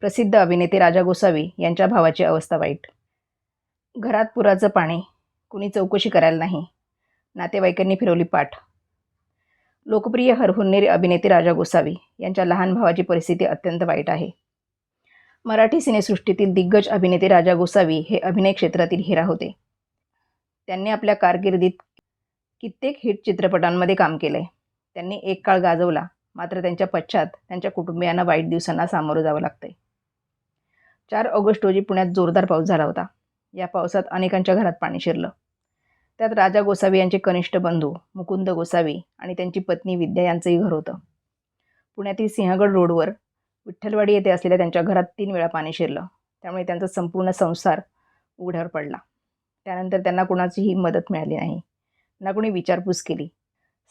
प्रसिद्ध अभिनेते राजा गोसावी यांच्या भावाची अवस्था वाईट. घरात पुराचं पाणी कुणी चौकशी करायला नाही. नातेवाईकांनी फिरवली पाठ. लोकप्रिय हरहुन्नेरी अभिनेते राजा गोसावी यांच्या लहान भावाची परिस्थिती अत्यंत वाईट आहे. मराठी सिनेसृष्टीतील दिग्गज अभिनेते राजा गोसावी हे अभिनय क्षेत्रातील हिरा होते. त्यांनी आपल्या कारकिर्दीत कित्येक हिट चित्रपटांमध्ये काम केले त्यांनी एक काळ गाजवला मात्र त्यांच्या पश्चात त्यांच्या कुटुंबियांना वाईट दिवसांना सामोरं जावं लागतंय. चार ऑगस्ट रोजी पुण्यात जोरदार पाऊस झाला होता. या पावसात अनेकांच्या घरात पाणी शिरलं. त्यात राजा गोसावी यांचे कनिष्ठ बंधू मुकुंद गोसावी आणि त्यांची पत्नी विद्या यांचंही घर होतं. पुण्यातील सिंहगड रोडवर विठ्ठलवाडी येथे असलेल्या त्यांच्या घरात तीन वेळा पाणी शिरलं. त्यामुळे त्यांचा संपूर्ण संसार उघड्यावर पडला. त्यानंतर त्यांना कुणाचीही मदत मिळाली नाही. ना कोणी विचारपूस केली.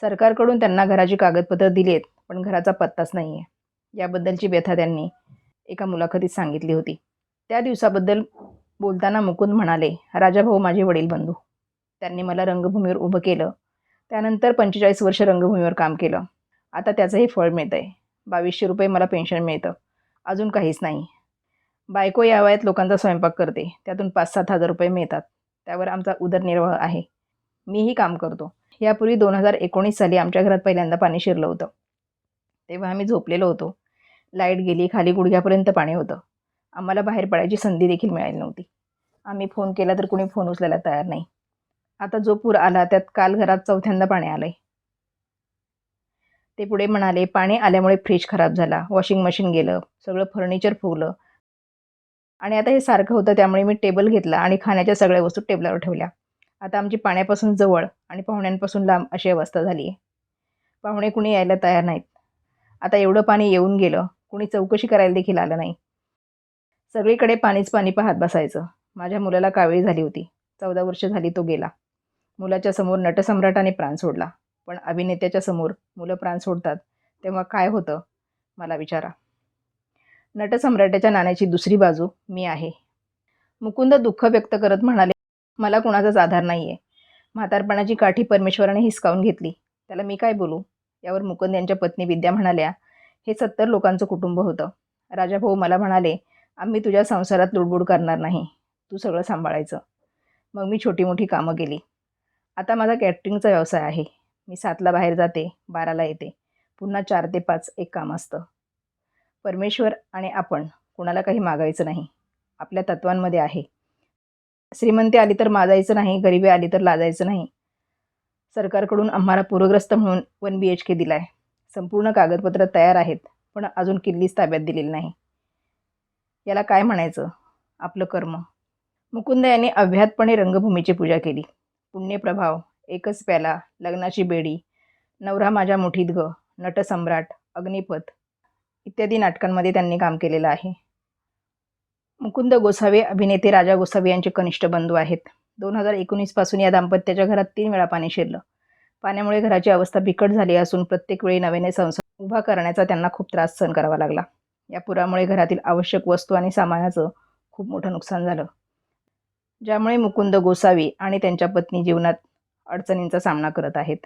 सरकारकडून त्यांना घराची कागदपत्रं दिली आहेत पण घराचा पत्ताच नाही आहे याबद्दलची व्यथा त्यांनी एका मुलाखतीत सांगितली होती. त्या दिवसाबद्दल बोलताना मुकुंद म्हणाले राजाभाऊ माझे वडील बंधू. त्यांनी मला रंगभूमीवर उभं केलं. त्यानंतर पंचेचाळीस वर्ष रंगभूमीवर काम केलं. आता त्याचंही फळ मिळतं आहे बावीसशे रुपये मला पेन्शन मिळतं. अजून काहीच नाही. बायको या वयात लोकांचा स्वयंपाक करते. त्यातून पाच सात हजार रुपये मिळतात. त्यावर आमचा उदरनिर्वाह आहे. मीही काम करतो. यापूर्वी दोन हजार एकोणीस साली आमच्या घरात पहिल्यांदा पाणी शिरलं होतं. तेव्हा आम्ही झोपलेलो होतो. लाइट गेली खाली गुडघ्यापर्यंत पाणी होतं. आम्हाला बाहेर पडायची संधी देखील मिळाली नव्हती. आम्ही फोन केला तर कुणी फोन उचलायला तयार नाही. आता जो पूर आला त्यात काल घरात चौथ्यांदा पाणी आलंय. ते पुढे म्हणाले पाणी आल्यामुळे फ्रीज खराब झाला वॉशिंग मशीन गेलं सगळं फर्निचर फुगलं. आणि आता हे सारखं होतं त्यामुळे मी टेबल घेतला आणि खाण्याच्या सगळ्या वस्तू टेबलावर ठेवल्या. आता आमची पाण्यापासून जवळ आणि पाहुण्यांपासून लांब अशी अवस्था झाली आहे पाहुणे कुणी यायला तयार नाहीत. आता एवढं पाणी येऊन गेलं कुणी चौकशी करायला देखील आलं नाही. सगळीकडे पाणीच पाणी पाहत बसायचं. माझ्या मुलाला कावेळी झाली होती. चौदा वर्ष झाली तो गेला. मुलाच्या समोर नटसम्राटाने प्राण सोडला. पण अभिनेत्याच्या समोर मुलं प्राण सोडतात. तेव्हा काय होतं? मला विचारा. नटसम्राटाच्या नाण्याची दुसरी बाजू मी आहे. मुकुंद दुःख व्यक्त करत म्हणाले मला कुणाचाच आधार नाही आहे म्हातारपणाची काठी परमेश्वराने हिसकावून घेतली. त्याला मी काय बोलू? यावर मुकुंद यांच्या पत्नी विद्या म्हणाल्या हे सत्तर लोकांचं कुटुंब होतं. राजाभाऊ मला म्हणाले आम्ही तुझ्या संसारात लुडबुड करणार नाही. तू सगळं सांभाळायचं. मग मी छोटी मोठी कामं केली. आता माझा कॅटरिंगचा व्यवसाय आहे. मी सातला बाहेर जाते बाराला येते. पुन्हा चार ते पाच एक काम असतं. परमेश्वर आणि आपण कुणाला काही मागायचं नाही. आपल्या तत्वांमध्ये आहे. श्रीमंती आली तर माजायचं नाही गरिबी आली तर लाजायचं नाही. सरकारकडून आम्हाला पूरग्रस्त म्हणून वन बी एच के दिला आहे संपूर्ण कागदपत्र तयार आहेत पण अजून किल्लीच ताब्यात दिलेली नाही. याला काय म्हणायचं? आपलं कर्म. मुकुंद यांनी अभ्यातपणे रंगभूमीची पूजा केली. पुण्यप्रभाव एकच प्याला लग्नाची बेडी नवरा माझ्या मुठीत ग नटसम्राट अग्निपथ इत्यादी नाटकांमध्ये त्यांनी काम केलेलं आहे. मुकुंद गोसावे अभिनेते राजा गोसावे यांचे कनिष्ठ बंधू आहेत. दोन हजार एकोणीसपासून या दाम्पत्याच्या घरात तीन वेळा पाणी शिरलं. पाण्यामुळे घराची अवस्था बिकट झाली असून प्रत्येक वेळी नव्याने संसार उभा करण्याचा त्यांना खूप त्रास सहन करावा लागला. या पुरामुळे घरातील आवश्यक वस्तू आणि सामानाचं खूप मोठं नुकसान झालं. ज्यामुळे मुकुंद गोसावी आणि त्यांच्या पत्नी जीवनात अडचणींचा सामना करत आहेत.